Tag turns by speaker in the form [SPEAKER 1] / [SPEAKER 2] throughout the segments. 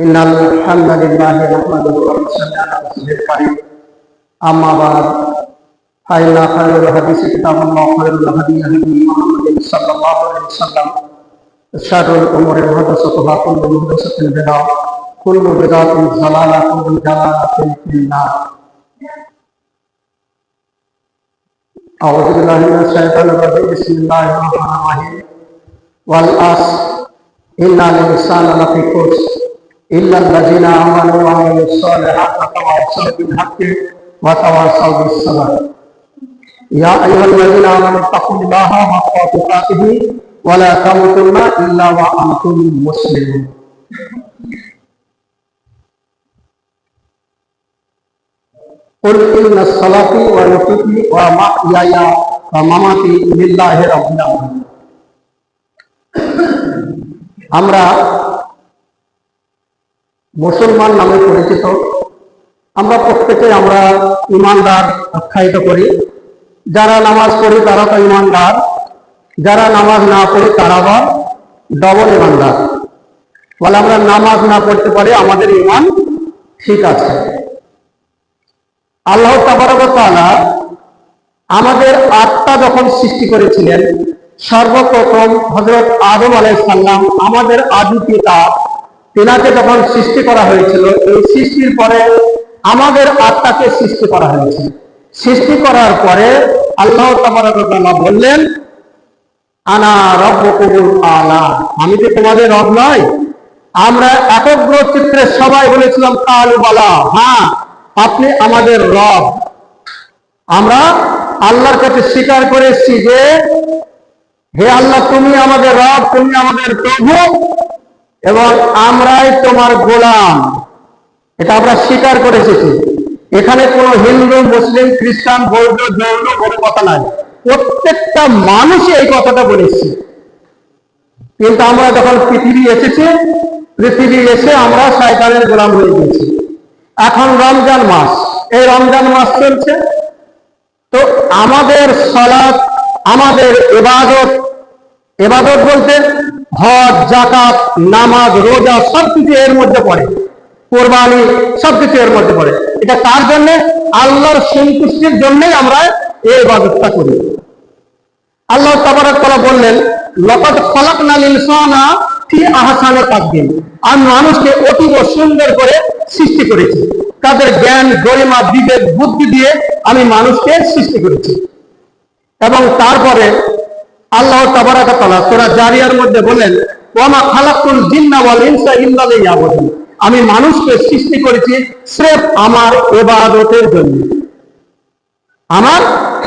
[SPEAKER 1] إن الحمد لله نحمده ونصلي على رسوله الكريم أما بعد فإن خير الحديث كتاب الله وخير الهدي هدي محمد صلى الله عليه وسلم. شر الأمور محدثتها كل محدثة بدعة كل بدعة ضلالة كل ضلالة في النار. أعوذ بالله من الشيطان الرجيم بسم الله الرحمن الرحيم. والعصر إن الإنسان لفي خسر. إلا الذين آمنوا وعملوا الصالحات وتواصوا بالحق وتواصوا بالصبر يا أيها الذين آمنوا اتقوا الله حق تقاته ولا تموتن إلا وأنتم مسلمون قل إن الصلاة ونسكي ومحياي ومماتي لله رب العالمين আমরা মুসলমান নামে পরিচিত। আমরা প্রত্যেকে আমরা ইমানদার আখ্যায়িত করি। যারা নামাজ পড়ি তারা তো ইমানদার। যারা নামাজ না পড়ি তারা আবার ডবল ইমানদার। বলে আমরা নামাজ না পড়তে পারি, আমাদের ইমান ঠিক আছে। আল্লাহ তাবারকতালা আমাদের আত্মা যখন সৃষ্টি করেছিলেন, সর্বপ্রথম হজরত আদম আলাইসাল্লাম আমাদের আদি পিতা তেনাকে যখন সৃষ্টি করা হয়েছিল, এই সৃষ্টির পরে আমাদের আত্মাকে সৃষ্টি করা হয়েছে সৃষ্টি করার পরে আল্লাহ বললেন, আনা রব কবুল আলা। আমি কি তোমাদের রব নয় আমরা একগ্র চিত্রে সবাই বলেছিলাম, কালু বলা। হ্যাঁ আপনি আমাদের রব। আমরা আল্লাহর কাছে স্বীকার করে এসেছি যে, হে আল্লাহ, তুমি আমাদের রব, তুমি আমাদের প্রভু। এবং আমরাই তোমার গোলাম। এটা আমরা স্বীকার করে এসেছি। এখানে কোনো হিন্দু, মুসলিম, খ্রিস্টান, বৌদ্ধ, জৈন, কোনো কথা নাই। প্রত্যেকটা মানুষই এই কথাটা বলেছি। কিন্তু আমরা যখন পৃথিবী এসেছি, পৃথিবী এসে আমরা শয়তানের গোলাম হয়ে গেছি। এখন রমজান মাস। এই রমজান মাস চলছে। তো আমাদের সলাৎ আমাদের এবাদত এবাদত বলতে হজ জাকাত, নামাজ, রোজা সবকিছু এর মধ্যে পড়ে। কোরবানি সবকিছু এর মধ্যে পড়ে। এটা কার জন্য? আল্লাহর সন্তুষ্টির জন্যই আমরা এই ইবাদতটা করি। আল্লাহ তাবারক তাআলা বললেন, লকাদ খলাকনাল ইনসানা ফি আহসানি তাকদিম। আমি মানুষকে অতীব সুন্দর করে সৃষ্টি করেছি। তাদের জ্ঞান, গরিমা, বিবেক, বুদ্ধি দিয়ে আমি মানুষকে সৃষ্টি করেছি। এবং তারপরে আল্লাহ তাআলা জারিয়ার মধ্যে বলেন, ওয়ামা খালাকুল জিন্না আমি মানুষকে সৃষ্টি করেছি স্রেফ আমার ইবাদতের জন্য। আমার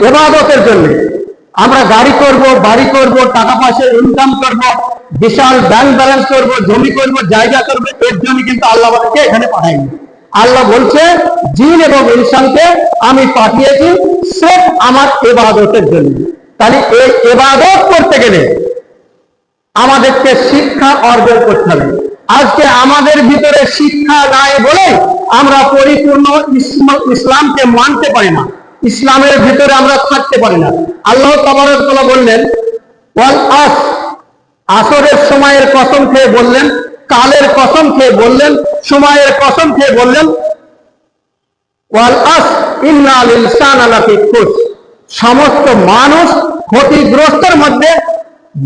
[SPEAKER 1] ইবাদতের জন্য। আমরা গাড়ি করব, বাড়ি করব, টাকা পয়সা ইনকাম করব, বিশাল ব্যাংক ব্যালেন্স করব, জমি করব, জায়গা করব, এর জন্য কিন্তু আল্লাহ আমাদেরকে এখানে পাঠায়নি। আল্লাহ বলছে, জিন এবং ইনসানকে আমি পাঠিয়েছি স্রেফ আমার এবাদতের জন্য। তাহলে এই এবাদত করতে গেলে আমাদেরকে শিক্ষা অর্জন করতে হবে। আজকে আমাদের ভিতরে শিক্ষা নাই বলে আমরা পরিপূর্ণ ইসলামকে মানতে পারি না। ইসলামের ভিতরে আমরা থাকতে পারি না। আল্লাহ তাবারকতালা বললেন আসরের সময়ের কসম খেয়ে বললেন, কালের কসম খেয়ে বললেন, সময়ের কসম খেয়ে বললেন, ওয়াল আস ইন্নাল ইনসান আলাফি খুশ সমস্ত মানুষ ক্ষতিগ্রস্তের মধ্যে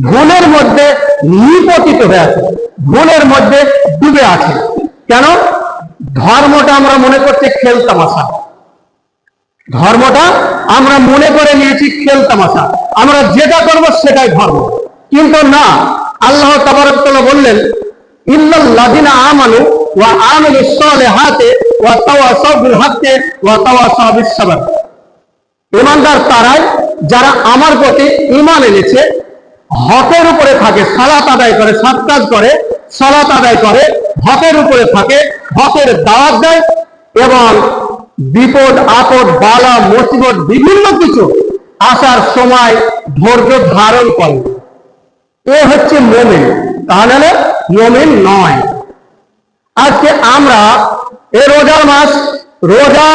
[SPEAKER 1] ভুলের মধ্যে নিপতিত হয়ে আছে। ভুলের মধ্যে ডুবে আছে। কেন? ধর্মটা আমরা মনে করছি খেল তামাশা। ধর্মটা আমরা মনে করে নিয়েছি খেল তামাশা। আমরা যেটা করব সেটাই ধর্ম। কিন্তু না, আল্লাহ তাবারকতাল্লাহ বললেন ইল্লাল্লাযিনা আমানু ওয়া আমিলুস সালিহাতি ওয়া তাওয়াসাউ বিল হাক্কি ওয়া তাওয়াসাউ বিস সাবর। ইমানদার তারাই যারা আমার প্রতি ইমান এনেছে, হকের উপরে থাকে, সালাত আদায় করে, সাত কাজ করে, সালাত আদায় করে, হকের উপরে থাকে, হকের দাওয়াত দেয় এবং বিপদ, আপদ, বালা, মুসিবত, বিভিন্ন কিছু আসার সময় ধৈর্য ধারণ করে। এ হচ্ছে মোমেন। তাহলে মোমেন নয়। আজকে আমরা এ রোজার মাস, রোজা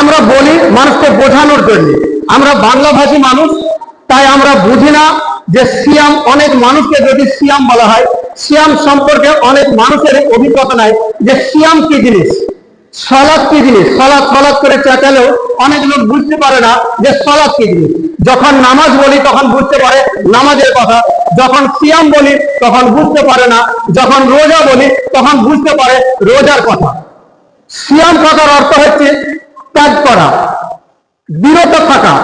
[SPEAKER 1] আমরা বলি, মানুষকে বোঝানোর জন্য। আমরা বাংলাভাষী মানুষ, তাই আমরা বুঝি না যে সিয়াম অনেক মানুষকে যদি সিয়াম বলা হয়, সিয়াম সম্পর্কে অনেক মানুষের অভিজ্ঞতা নাই যে সিয়াম কি জিনিস, সলাদ কি জিনিস। সলাদ সলাদ করে চেঁচালেও অনেক লোক বুঝতে পারে না যে সলাদ কি জিনিস। যখন নামাজ বলি, তখন বুঝতে পারে নামাজের কথা। যখন সিয়াম বলি, তখন বুঝতে পারে না। যখন রোজা বলি, তখন বুঝতে পারে রোজার কথা। সিয়াম কথার অর্থ হচ্ছে ত্যাগ করা, বিরত থাকা,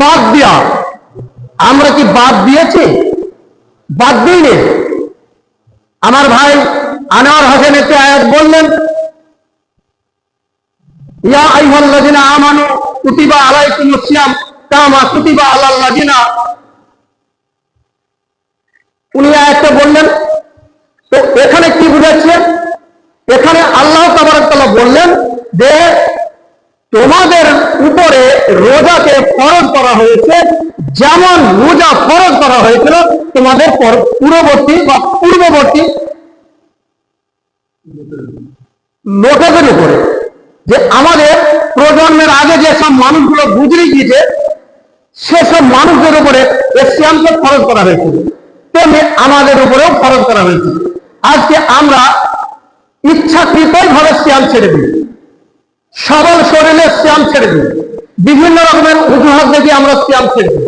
[SPEAKER 1] বাদ দেওয়া আমরা কি বাদ দিয়েছি? বাদ দিইনি। আমার ভাই আনোয়ার হোসেন একটি আয়াত বললেন, ইয়া আইহাল্লাযিনা আমানু কুতিবা আলাইকুমুস কামা কুতিবা উনি আয়াতটা বললেন তো এখানে কি বুঝাচ্ছে এখানে আল্লাহ তাবারাকাল্লাহ বললেন যে তোমাদের উপরে রোজাকে ফরজ করা হয়েছে। যেমন রোজা ফরজ করা হয়েছিল, তোমাদের পূর্ববর্তী বা পূর্ববর্তী লোকেদের উপরে। যে আমাদের প্রজন্মের আগে যেসব মানুষগুলো গুজরে গিয়েছে, সেসব মানুষদের উপরে এই সিয়ামকে খরচ করা হয়েছিল। তেমনি আমাদের উপরেও খরচ করা হয়েছিল। আজকে আমরা ইচ্ছাকৃতই ভাবে সিয়াম ছেড়ে দিই। শরীরে সিয়াম ছেড়ে দিই বিভিন্ন রকমের অজুহাত দেখে আমরা সিয়াম ছেড়ে দিই।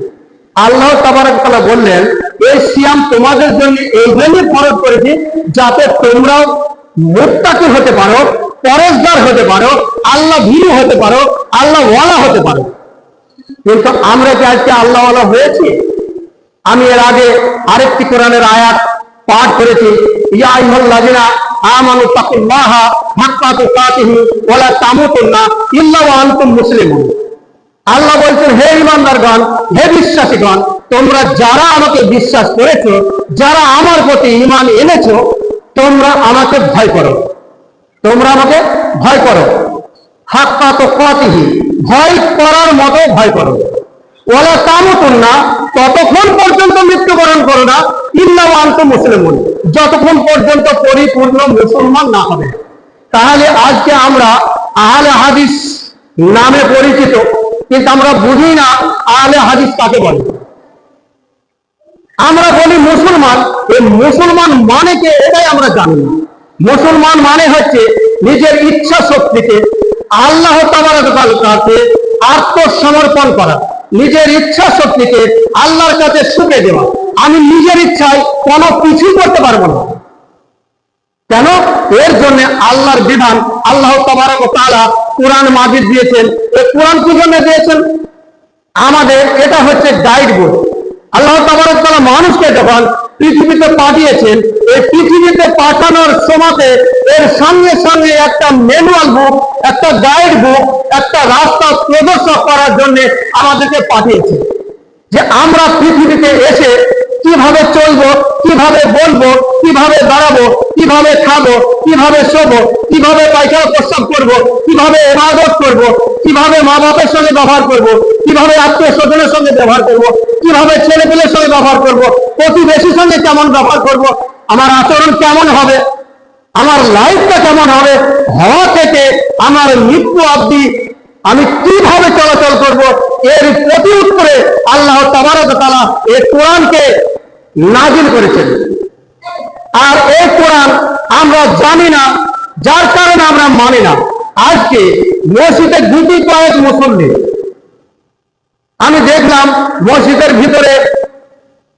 [SPEAKER 1] আল্লাহ তাবারাকাল্লাহ বললেন, এই সিয়াম তোমাদের জন্য এই জন্যই ফরজ করেছি যাতে তোমরাও মোত্তাকি হতে পারো পরেশদার হতে পারো, আল্লাহ ভীরু হতে পারো, আল্লাহ ওয়ালা হতে পারো। কিন্তু আমরা কি আজকে আল্লাহ ওয়ালা হয়েছি? আমি এর আগে আরেকটি কোরআনের আয়াত পাঠ করেছি। তুকাতিহি আল্লাহ বলছেন, হে ইমানদারগণ হে বিশ্বাসীগণ, তোমরা যারা আমাকে বিশ্বাস করেছ, যারা আমার প্রতি ইমান এনেছো, তোমরা আমাকে ভয় করো। তোমরা আমাকে ভয় করো। হাক্কা তো কাতিহি ভয় করার মতো ভয় করো। ওলা তামতুন না ততক্ষণ পর্যন্ত মৃত্যুবরণ করো না ইল্লা আন্ত মুসলিমুন, যতক্ষণ পর্যন্ত পরিপূর্ণ মুসলমান না হবে। তাহলে আজকে আমরা আহলে হাদিস নামে পরিচিত, কিন্তু আমরা বুঝি না আহলে হাদিস কাকে বলে। আমরা বলি মুসলমান এই মুসলমান মানে কে এটাই আমরা জানি না। মুসলমান মানে হচ্ছে নিজের ইচ্ছা শক্তিকে আল্লাহ কাছে আত্মসমর্পণ করা, নিজের ইচ্ছা শক্তিকে আল্লাহর কাছে শুকে দেওয়া। আমি নিজের ইচ্ছায় কোনো কিছু করতে পারব না। কেন? এর জন্য আল্লাহর বিধান আল্লাহ তাআলা কোরআন মাজিদ দিয়েছেন। এই কোরআন কি জন্য দিয়েছেন। আমাদের এটা হচ্ছে গাইড বুক আল্লাহ তাবারক তাআলা মানুষকে যখন পৃথিবীতে পাঠিয়েছেন, এই পৃথিবীতে পাঠানোর সময়তে এর সঙ্গে সঙ্গে একটা ম্যানুয়াল বুক একটা গাইড বুক একটা রাস্তা প্রদর্শক করার জন্য আমাদেরকে পাঠিয়েছে। যে আমরা পৃথিবীতে এসে কীভাবে চলবো, কীভাবে বলব, কীভাবে দাঁড়াবো, কীভাবে খাব, কীভাবে শোবো, কীভাবে পায়খানা প্রস্তাব করব, কীভাবে এবাদত করব, কীভাবে মা বাপের সঙ্গে ব্যবহার করব, কীভাবে আত্মীয় স্বজনের সঙ্গে ব্যবহার করব, কীভাবে ছেলে পেলের সঙ্গে ব্যবহার করব, প্রতিবেশীর সঙ্গে কেমন ব্যবহার করব, আমার আচরণ কেমন হবে, আমার লাইফটা কেমন হবে, হওয়া থেকে আমার মৃত্যু অব্দি আমি কীভাবে চলাচল করব, এর প্রতি উত্তরে আল্লাহ তাবারক তাআলা এই কোরআনকে নাজিল করেছেন। আর এই কোরআন আমরা জানি না, যার কারণে আমরা মানি না। আজকে মসজিদে দুটি কয়েক মুসল্লি আমি দেখলাম মসজিদের ভিতরে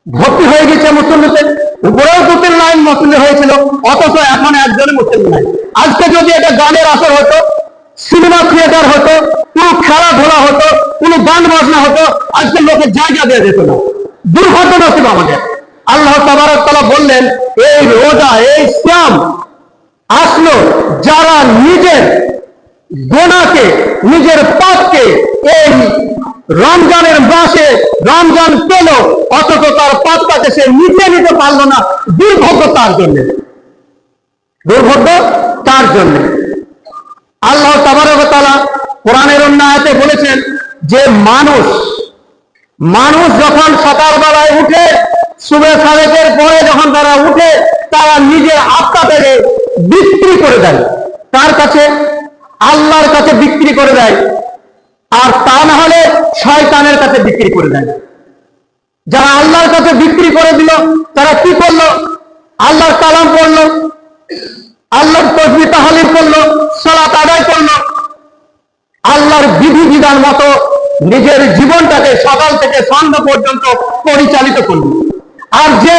[SPEAKER 1] ভর্তি হয়ে গেছে মুসল্লিতে উপরেও দু তিন লাইন মুসল্লি হয়েছিল, অথচ এখন একজনই মুসল্লি নাই। আজকে যদি এটা গানের আসর হতো, সিনেমা থিয়েটার হতো, কোনো খেলাধুলা হতো, কোনো গান বাজনা হতো, আজকে লোকের জায়গা দেওয়া যেত না। দুর্ঘটনা ছিল আমাদের। আল্লাহ তাবারক বললেন, এই রোজা, এই শ্যাম আসলো যারা নিজের গোনাকে, নিজের পাপকে এই রমজানের মাসে রমজান পেল, অথচ তার পাপটাকে সে নিতে নিতে পারল না, দুর্ভাগ্য তার জন্য। দুর্ভাগ্য তার জন্য। আল্লাহ তাবারকতালা কোরআনের অন্য বলেছেন যে মানুষ মানুষ যখন সকালবেলায় উঠে সুবে সাবেকের পরে যখন তারা উঠে, তারা নিজের আত্মাটাকে বিক্রি করে দেয়। তার কাছে? আল্লাহর কাছে বিক্রি করে দেয়। আর তা না হলে শয়তানের কাছে বিক্রি করে দেয়। যারা আল্লাহর কাছে বিক্রি করে দিল, তারা কি করল? আল্লাহর কালাম পড়ল। আল্লাহর তসবি তাহালিম করল। সালাত আদায় করল। আল্লাহর বিধি বিধান মতো নিজের জীবনটাকে সকাল থেকে সন্ধ্যা পর্যন্ত পরিচালিত করল। আর যে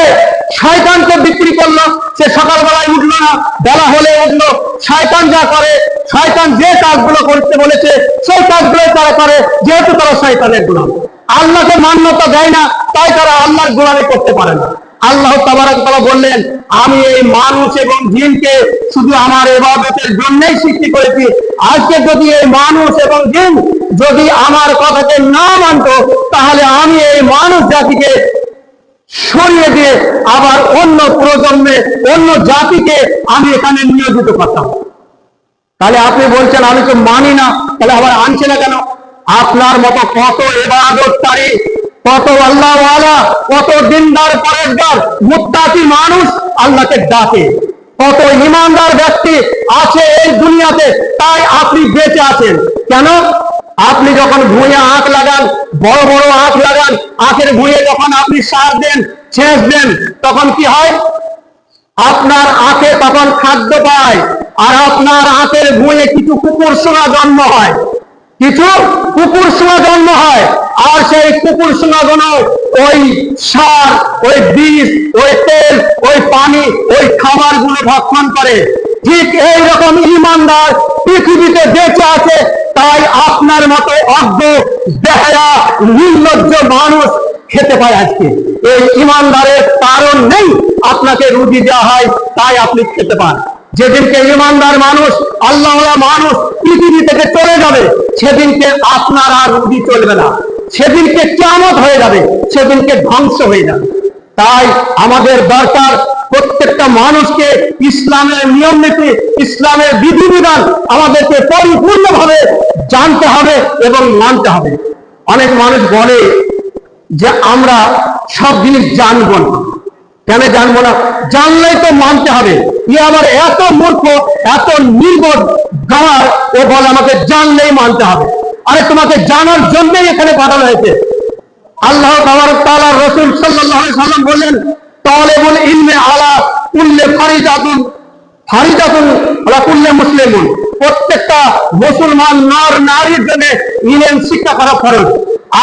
[SPEAKER 1] শয়তানকে বিক্রি করল, সে সকালবেলায় উঠল না, বেলা হলে উঠল। শয়তান যা করে, শয়তান যে কাজগুলো করতে বলেছে, সেই কাজগুলো তারা করে, যেহেতু তারা শয়তানের গুণাম আল্লাহকে মান্যতা দেয় না, তাই তারা আল্লাহর গুণামে করতে পারে না। আল্লাহ তাবারাক তাআলা বললেন, আমি এই মানুষ এবং জিনকে শুধু আমার ইবাদতের জন্যই সৃষ্টি করেছি। আজকে যদি এই মানুষ এবং জিন যদি আমার কথাকে না মানতো, তাহলে আমি এই মানুষ জাতিকে সরিয়ে দিয়ে আবার অন্য প্রজন্মে, অন্য জাতিকে আমি এখানে নিয়োজিত করতাম। তাহলে আপনি বলছেন, আমি তো মানি না, তাহলে আবার আনছে না কেন? আপনার মতো কত এবাদতকারী কত আল্লাহ কত দিনদার পরেশদার মুত্তাকি মানুষ আল্লাহকে ডাকে। কত ইমানদার ব্যক্তি আছে এই দুনিয়াতে, তাই আপনি বেঁচে আছেন। কেন? আপনি যখন ভুঁয়ে আঁখ লাগান, বড় বড় আঁখ লাগান, আঁখের ভুঁয়ে যখন আপনি সার দেন, ছেঁচ দেন, তখন কি হয়? আপনার আঁকে তখন খাদ্য পায়, আর আপনার আঁকের ভুঁয়ে কিছু কুকুর সোনা জন্ম হয়। কিছু কুকুর সোনা জন্ম হয়, আর সেই কুকুর সোনাগুলো ওই সার, ওই বীজ ওই তেল, ওই পানি, ওই খাবারগুলো ভক্ষণ করে। ঠিক এই রকম ইমানদার পৃথিবীতে বেঁচে আছে তাই আপনার মতো অজ্ঞ বেহায়া, নির্লজ্জ মানুষ খেতে পায় আজকে। এই ইমানদারের কারণ নেই আপনাকে রুজি দেওয়া হয়, তাই আপনি খেতে পান। যেদিনকে ইমানদার মানুষ আল্লাহ মানুষ পৃথিবী থেকে চলে যাবে, সেদিনকে আপনার আর রুজি চলবে না। সেদিনকে চামত হয়ে যাবে, সেদিনকে ধ্বংস হয়ে যাবে। তাই আমাদের দরকার প্রত্যেকটা মানুষকে ইসলামের নিয়ম নীতি, ইসলামের বিধিবিধান আমাদেরকে পরিপূর্ণভাবে জানতে হবে এবং মানতে হবে। অনেক মানুষ বলে যে, আমরা সব জিনিস জানব না। কেন জানব না? জানলেই তো মানতে হবে। ই আমার এত মূর্খ, এত নির্বোধ গাওয়ার ও বলে আমাকে জানলেই মানতে হবে। আরে, তোমাকে জানার জন্যই এখানে পাঠানো হয়েছে। আল্লাহ তাআলা রসুল সাল্লাম বললেন ইলমে আলা ফারিদাতুন ফারিদাতুন আলা কুল্লে মুসলিমুন। প্রত্যেকটা মুসলমান নর নারীর জন্য শিক্ষা করা ফরজ।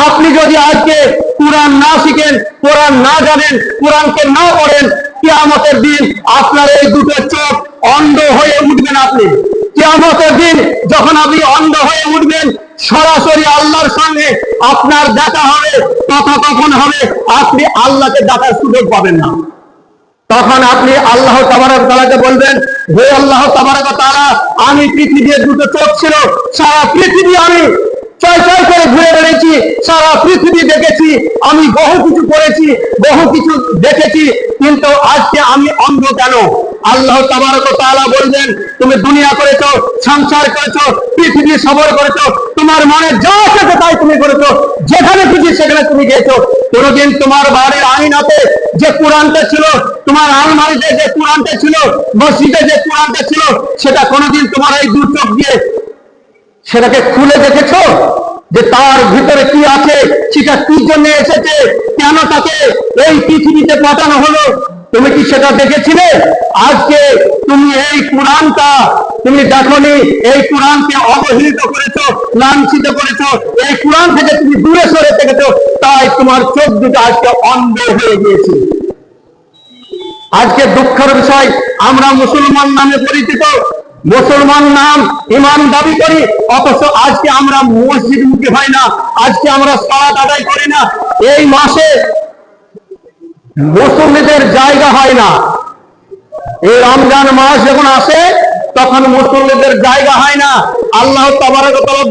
[SPEAKER 1] আপনি যদি আজকে কোরআন না শিখেন, কোরআন না জানেন, কোরআনকে না পড়েন, কিয়ামতের দিন আপনার এই দুটো চোখ অন্ধ হয়ে উঠবেন আপনি। কিয়ামতের দিন যখন আপনি অন্ধ হয়ে উঠবেন সরাসরি আল্লাহর সঙ্গে আপনার দেখা হবে, কথা কখন হবে, আপনি আল্লাহকে দেখার সুযোগ পাবেন না। তখন আপনি আল্লাহ তাবারক তালাকে বলবেন, হে আল্লাহ তাবারক তারা আমি পৃথিবীর দুটো চোখ ছিল, সারা পৃথিবী আমি চয় চয় করে ঘুরে বেড়েছি, সারা পৃথিবী দেখেছি, আমি বহু কিছু করেছি, বহু কিছু দেখেছি, কিন্তু আজকে আমি অন্ধ কেন? আল্লাহ বলবেন তুমি দুনিয়া করেছ, সংসার করেছ, পৃথিবী সবর করেছ, তোমার মনে যা তাই তুমি করেছ, যেখানে খুশি সেখানে তুমি গিয়েছো কোনোদিন তোমার বাড়ির আইনাতে যে কোরআনটা ছিল, তোমার আলমারিতে যে কোরআনটা ছিল, মসজিদে যে কোরআনটা ছিল, সেটা কোনোদিন তোমার এই দু চোখ দিয়ে সেটাকে খুলে দেখেছ? যে তার ভিতরে কি আছে? সেটা কি জন্য এসেছে? কেন তাকে এই পৃথিবীতে পাঠানো হলো? তুমি কি সেটা দেখেছিলে? আজকে তুমি এই কোরআনটা তুমি দেখনি, এই কোরআনকে অবহেলিত করেছ, লাঞ্ছিত করেছ, এই কোরআন থেকে তুমি দূরে সরে থেকেছো, তাই তোমার চোখ দুটো আজকে অন্ধ হয়ে গিয়েছে। আজকে দুঃখের বিষয়, আমরা মুসলমান নামে পরিচিত মুসলমান নাম ইমান দাবি করি, অথচ আজকে আমরা মসজিদ মুখে হয় না, আজকে আমরা সালাত আদায় করি না। এই মাসে মুসল্লিদের জায়গা হয় না। এই রমজান মাস যখন আসে, তখন মুসল্লিদের জায়গা হয় না। আল্লাহ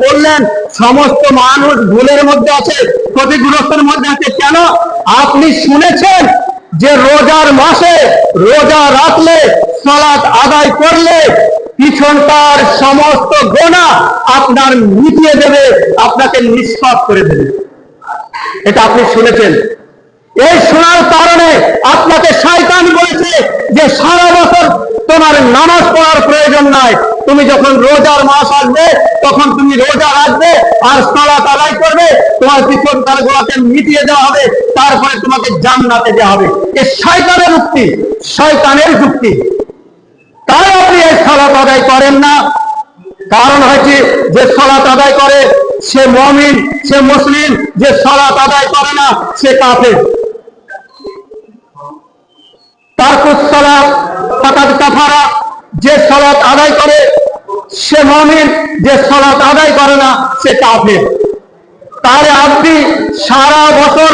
[SPEAKER 1] বললেন, সমস্ত মানুষ ভুলের মধ্যে আছে, ক্ষতিগ্রস্তের মধ্যে আছে। কেন? আপনি শুনেছেন যে রোজার মাসে রোজা রাখলে, সালাত আদায় করলে পিছনকার সমস্ত গোনা আপনার মিটিয়ে দেবে, আপনাকে নিষ্পাপ করে দেবে। এটা আপনি শুনেছেন। এই শোনার কারণে আপনাকে শয়তান বলেছে যে সারা বছর তোমার নামাজ পড়ার প্রয়োজন নাই। তুমি যখন রোজার মাস আসবে, তখন তুমি রোজা রাখবে আর সালাত তালাই করবে। তোমার পিছনকার গুলাকে মিটিয়ে দেওয়া হবে, তারপরে তোমাকে জান্নাতে দেওয়া হবে। এ শয়তানের যুক্তি শয়তানের যুক্তি। তাই আপনি এই সালাত আদায় করেন না। কারণ হচ্ছে যে সলাত আদায় করে, সে মমিন, সে মুসলিম, যে সলাত আদায় করে না, সে কাফের। তার কাফারা, যে সলাত আদায় করে, সে মমিন, যে সলাত আদায় করে না, সে কাফের। তাহলে আপনি সারা বছর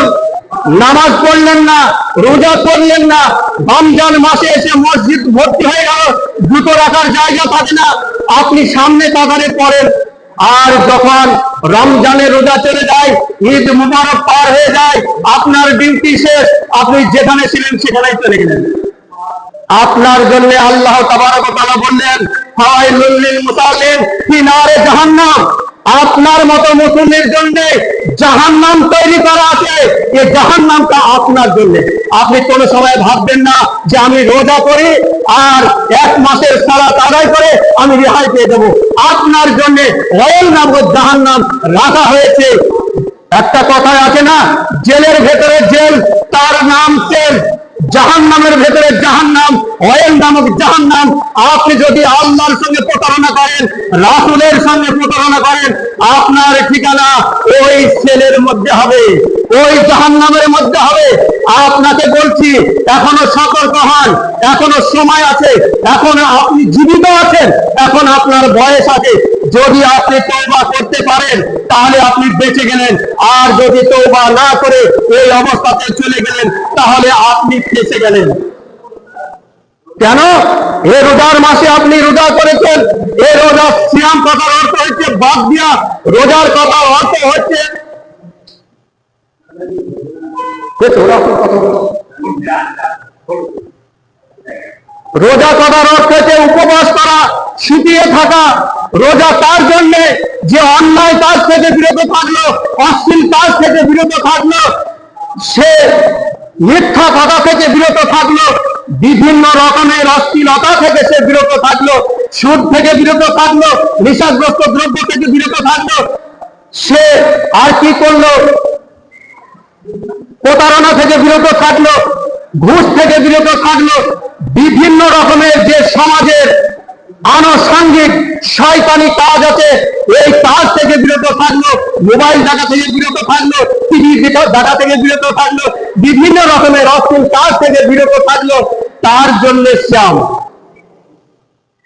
[SPEAKER 1] নামাজ পড়লেন না, রোজা করলেন না, রমজান মাসে এসে মসজিদ ভর্তি হয়ে গেল, জুতো রাখার জায়গা থাকে না, আপনি সামনে কাতারে পড়েন, আর যখন রমজানের রোজা চলে যায়, ঈদ মুবারক পার হয়ে যায়, আপনার ডিউটি শেষ, আপনি যেখানে ছিলেন সেখানেই চলে গেলেন। আপনার জন্য আল্লাহ তাবারক তাআলা বললেন লিল মুসাল্লিন ফি নারে জাহান্নাম। আপনার মতো মুসলিমের জন্য জাহান নাম তৈরি করা আছে। এই জাহান্নামটা আপনার জন্য। আপনি কোন সময় ভাববেন না যে আমি রোজা করি আর এক মাসের সারা আদায় করে আমি রেহাই পেয়ে দেবো আপনার জন্য রয়েল নাম জাহান্নাম রাখা হয়েছে। একটা কথায় আছে না, জেলের ভেতরে জেল, তার নাম তেল। জাহান নামের ভেতরে জাহান নাম অয়েল নামক জাহান নাম আপনি যদি আল্লাহর সঙ্গে প্রতারণা করেন, রাসুলের সঙ্গে প্রতারণা করেন, আপনার ঠিকানা ওই সেলের মধ্যে হবে, ওই জাহান নামের মধ্যে হবে। আপনাকে বলছি, এখনও সতর্ক হন, এখনও সময় আছে, এখন আপনি জীবিত আছেন, এখন আপনার বয়স আছে যদি আপনি তৌবা করতে পারেন, তাহলে আপনি বেঁচে গেলেন। আর যদি তৌবা না করে এই অবস্থাতে চলে গেলেন, তাহলে আপনি ফেসে গেলেন। কেন? এ রোজার মাসে আপনি রোজা করেছেন। এ রোজা সিয়াম কথার অর্থ হচ্ছে বাদ দিয়া। রোজার কথার অর্থ হচ্ছে কথা। রোজা করার অর্থ হচ্ছে উপবাস করা, শুকিয়ে থাকা। রোজা তার জন্য যে অন্যায় কাজ থেকে বিরত থাকল, অশ্লীল কাজ থেকে বিরত থাকল, সে মিথ্যা কথা থেকে বিরত থাকল, বিভিন্ন রকমের অশ্লীলতা থেকে সে বিরত থাকল, সুদ থেকে বিরত থাকল নেশাগ্রস্ত দ্রব্য থেকে বিরত থাকল, সে আর কি করল? প্রতারণা থেকে বিরত থাকল, ঘুষ থেকে বিরত থাকল, বিভিন্ন রকমের যে সমাজের আনুষঙ্গিক শয়তানি কাজ আছে। এই কাজ থেকে বিরত থাকল, মোবাইল দেখা থেকে বিরত থাকল, টিভি দেখা থেকে বিরত থাকল, বিভিন্ন রকমের অশ্লীল কাজ থেকে বিরত থাকল, তার জন্য শ্যাম।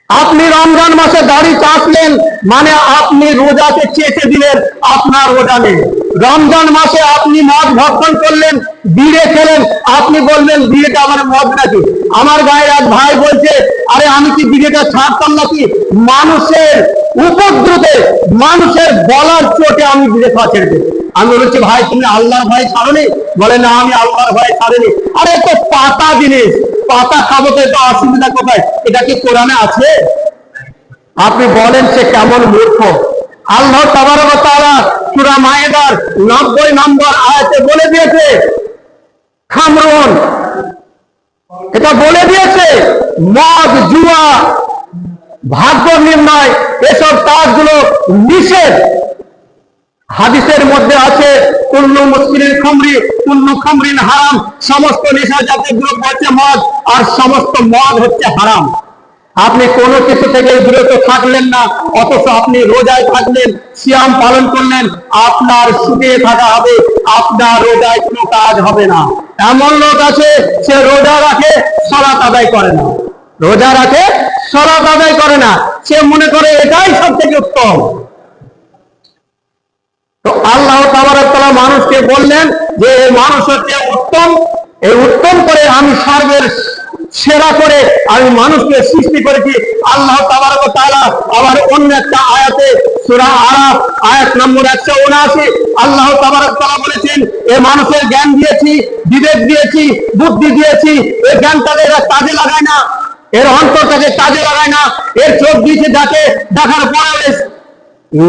[SPEAKER 1] আপনি রমজান মাসে দাড়ি চাষলেন মানে আপনি রোজাকে চেষে দিলেন, আপনার রোজা নেই। রমজান মাসে আপনি মদ ভক্ষণ করলেন, বিড়ে খেলেন, আপনি বললেন বিড়েটা আমার মদ নাকি? আমার গায়ে এক ভাই বলছে, আরে আমি কি বিড়েটা ছাড়তাম নাকি? মানুষের উপদ্রুতে মানুষের বলার চোটে আমি বিড়ে খাওয়া ছেড়ে। আমি বলছি, ভাই, তুমি আল্লাহর ভাই ছাড়নি? বলে, না, আমি আল্লাহর ভাই ছাড়িনি। আরে, তো পাতা জিনিস, পাতা খাব তো এটা অসুবিধা কোথায়? এটা কি কোরআনে আছে? আপনি বলেন সে কেমন মূর্খ। আল্লাহ তাবারক তাআলা সূরা মায়েদার 90 নম্বর আয়াতে বলে দিয়েছে, খামরুন। এটা বলে দিয়েছে, মদ, জুয়া, ভাগ্য নির্ণয়, এসব কাজগুলো নিষেধ। হাদিসের মধ্যে আছে, কুল্লু মুসকিরিন খামরি, কুল্লু খামরিন হারাম, সমস্ত নেশা জাতীয় দ্রব্য হচ্ছে মদ, আর সমস্ত মদ হচ্ছে হারাম। আপনি কোনো কিছু থেকে বিরত থাকলেন না, অথচ আপনি রোজায় থাকলেন, সিয়াম পালন করলেন, আপনার শুকিয়ে থাকা হবে, আপনার রোজায় কোনো কাজ হবে না। এমন লোক আছে, সে রোজা রাখে, সলাত আদায় করে না। রোজা রাখে, সলাত আদায় করে না। সে মনে করে এটাই সব থেকে উত্তম। তো আল্লাহ তাবারাকাল্লাহ মানুষকে বললেন যে মানুষ হচ্ছে উত্তম। এই উত্তম করে আমি সর্বের সেরা করে আমি মানুষকে সৃষ্টি করেছি। আল্লাহ আবার অন্য একটা আয়াতে সূরা আরাফ, আয়াত নম্বর 179 আল্লাহ তাবারক বলেছেন, এ মানুষের জ্ঞান দিয়েছি, বিবেক দিয়েছি, বুদ্ধি দিয়েছি এই জ্ঞানটাকে এরা কাজে লাগায় না, এর অন্তরটাকে কাজে লাগায় না, এর চোখ দিয়েছে যাকে দেখার পরে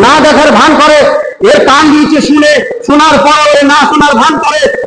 [SPEAKER 1] না দেখার ভান করে, এর কান দিয়েছে শুনে, শোনার পরে না শোনার ভান করে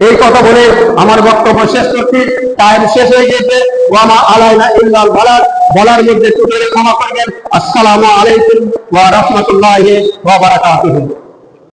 [SPEAKER 1] এই কথা বলে আমার বক্তব্য শেষ করছি। টাইম শেষ হয়ে গেছে ওয়ামা আলাইনা ইল্লাল বালার বলার মধ্যে চুটে ক্ষমা করবেন। আসসালামু আলাইকুম ওয়া রাহমাতুল্লাহি ওয়া বারাকাতুহু।